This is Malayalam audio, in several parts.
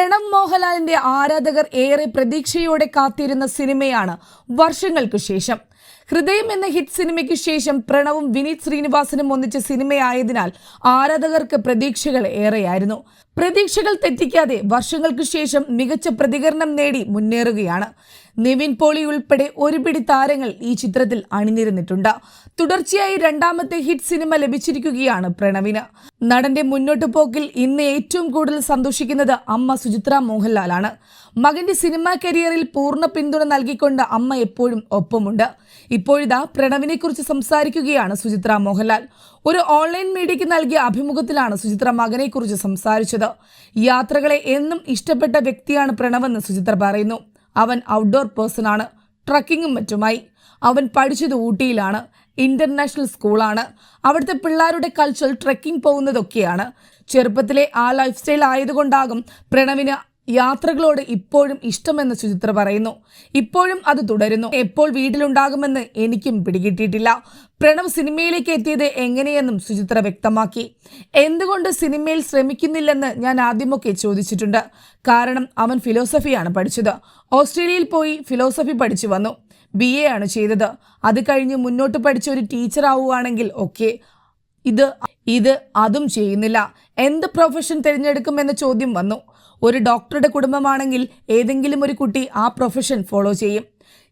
പ്രണവ് മോഹൻലാലിന്റെ ആരാധകർ ഏറെ പ്രതീക്ഷയോടെ കാത്തിരുന്ന സിനിമയാണ് വർഷങ്ങൾക്ക് ശേഷം. ഹൃദയം എന്ന ഹിറ്റ് സിനിമയ്ക്ക് ശേഷം പ്രണവും വിനീത് ശ്രീനിവാസനും ഒന്നിച്ച സിനിമയായതിനാൽ ആരാധകർക്ക് പ്രതീക്ഷകൾ ഏറെയായിരുന്നു. പ്രതീക്ഷകൾ തെറ്റിക്കാതെ വർഷങ്ങൾക്ക് ശേഷം മികച്ച പ്രതികരണം നേടി മുന്നേറുകയാണ്. നിവിൻ പോളി ഉൾപ്പെടെ ഒരുപിടി താരങ്ങൾ ഈ ചിത്രത്തിൽ അണിനിരുന്നിട്ടുണ്ട്. തുടർച്ചയായി രണ്ടാമത്തെ ഹിറ്റ് സിനിമ ലഭിച്ചിരിക്കുകയാണ് പ്രണവിന്. നടന്റെ മുന്നോട്ടു പോക്കിൽ ഇന്ന് ഏറ്റവും കൂടുതൽ സന്തോഷിക്കുന്നത് അമ്മ സുചിത്ര മോഹൻലാലാണ്. മകന്റെ സിനിമാ കരിയറിൽ പൂർണ പിന്തുണ നൽകിക്കൊണ്ട് അമ്മ എപ്പോഴും ഒപ്പമുണ്ട്. ഇപ്പോഴിതാ പ്രണവിനെ കുറിച്ച് സംസാരിക്കുകയാണ് സുചിത്ര മോഹൻലാൽ. ഒരു ഓൺലൈൻ മീഡിയയ്ക്ക് നൽകിയ അഭിമുഖത്തിലാണ് സുചിത്ര മകനെക്കുറിച്ച് സംസാരിച്ചത്. യാത്രകളെ എന്നും ഇഷ്ടപ്പെട്ട വ്യക്തിയാണ് പ്രണവെന്ന് സുചിത്ര പറയുന്നു. അവൻ ഔട്ട്ഡോർ പേഴ്സൺ ആണ്. ട്രക്കിങ്ങും മറ്റുമായി. അവൻ പഠിച്ചത് ഊട്ടിയിലാണ്. ഇന്റർനാഷണൽ സ്കൂളാണ് അവിടുത്തെ പിള്ളേരുടെ കൾച്ചർ ട്രക്കിംഗ് പോകുന്നതൊക്കെയാണ്. ചെറുപ്പത്തിലെ ആ ലൈഫ് സ്റ്റൈൽ ആയതുകൊണ്ടാകും പ്രണവിന് യാത്രകളോട് ഇപ്പോഴും ഇഷ്ടമെന്ന് സുചിത്ര പറയുന്നു. ഇപ്പോഴും അത് തുടരുന്നു. എപ്പോൾ വീട്ടിലുണ്ടാകുമെന്ന് എനിക്കും പിടികിട്ടിയിട്ടില്ല. പ്രണവ് സിനിമയിലേക്ക് എത്തിയത് എങ്ങനെയെന്നും സുചിത്ര വ്യക്തമാക്കി. എന്തുകൊണ്ട് സിനിമയിൽ ശ്രമിക്കുന്നില്ലെന്ന് ഞാൻ ആദ്യമൊക്കെ ചോദിച്ചിട്ടുണ്ട്. കാരണം അവൻ ഫിലോസഫിയാണ് പഠിച്ചത്. ഓസ്ട്രേലിയയിൽ പോയി ഫിലോസഫി പഠിച്ചു വന്നു. ബി എ ആണ് ചെയ്തത്. അത് കഴിഞ്ഞ് മുന്നോട്ട് പഠിച്ച ഒരു ടീച്ചർ ആവുകയാണെങ്കിൽ ഓക്കെ ഇത് ഇത് അതും ചെയ്യുന്നില്ല. എന്ത് പ്രൊഫഷൻ തിരഞ്ഞെടുക്കുമെന്ന ചോദ്യം വന്നു. ഒരു ഡോക്ടറുടെ കുടുംബമാണെങ്കിൽ ഏതെങ്കിലും ഒരു കുട്ടി ആ പ്രൊഫഷൻ ഫോളോ ചെയ്യും.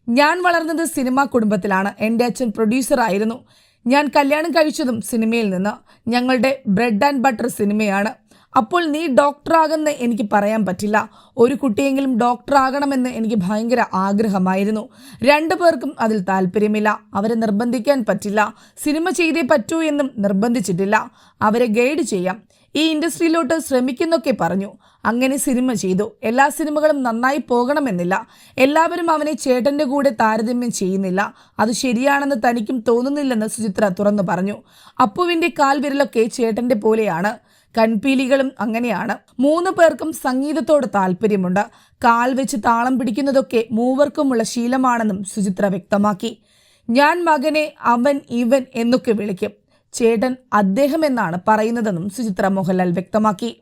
ഞാൻ വളർന്നത് സിനിമാ കുടുംബത്തിലാണ്. എന്റെ അച്ഛൻ പ്രൊഡ്യൂസർ ആയിരുന്നു. ഞാൻ കല്യാണം കഴിച്ചതും സിനിമയിൽ നിന്ന്. ഞങ്ങളുടെ ബ്രെഡ് ആൻഡ് ബട്ടർ സിനിമയാണ്. അപ്പോൾ നീ ഡോക്ടറാകുന്ന എനിക്ക് പറയാൻ പറ്റില്ല. ഒരു കുട്ടിയെങ്കിലും ഡോക്ടറാകണമെന്ന് എനിക്ക് ഭയങ്കര ആഗ്രഹമായിരുന്നു. രണ്ടു പേർക്കും അതിൽ താല്പര്യമില്ല. അവരെ നിർബന്ധിക്കാൻ പറ്റില്ല. സിനിമ ചെയ്തേ പറ്റൂ എന്നും നിർബന്ധിച്ചിട്ടില്ല. അവരെ ഗൈഡ് ചെയ്യാം. ഈ ഇൻഡസ്ട്രിയിലോട്ട് ശ്രമിക്കുന്നൊക്കെ പറഞ്ഞു. അങ്ങനെ സിനിമ ചെയ്തു. എല്ലാ സിനിമകളും നന്നായി പോകണമെന്നില്ല. എല്ലാവരും അവനെ ചേട്ടന്റെ കൂടെ താരതമ്യം ചെയ്യുന്നില്ല. അത് ശരിയാണെന്ന് തനിക്കും തോന്നുന്നില്ലെന്ന് സുചിത്ര തുറന്നു പറഞ്ഞു. അപ്പുവിന്റെ കാൽവിരലൊക്കെ ചേട്ടന്റെ പോലെയാണ്. കൺപീലികളും അങ്ങനെയാണ്. മൂന്ന് പേർക്കും സംഗീതത്തോട് താല്പര്യമുണ്ട്. കാൽ വെച്ച് താളം പിടിക്കുന്നതൊക്കെ മൂവർക്കുമുള്ള ശീലമാണെന്നും സുചിത്ര വ്യക്തമാക്കി. ഞാൻ മകനെ അവൻ ഇവൻ എന്നൊക്കെ വിളിക്കും. ചേട്ടൻ അദ്ദേഹം എന്നാണ് പറയുന്നതെന്നും സുചിത്ര മോഹൻലാൽ വ്യക്തമാക്കി.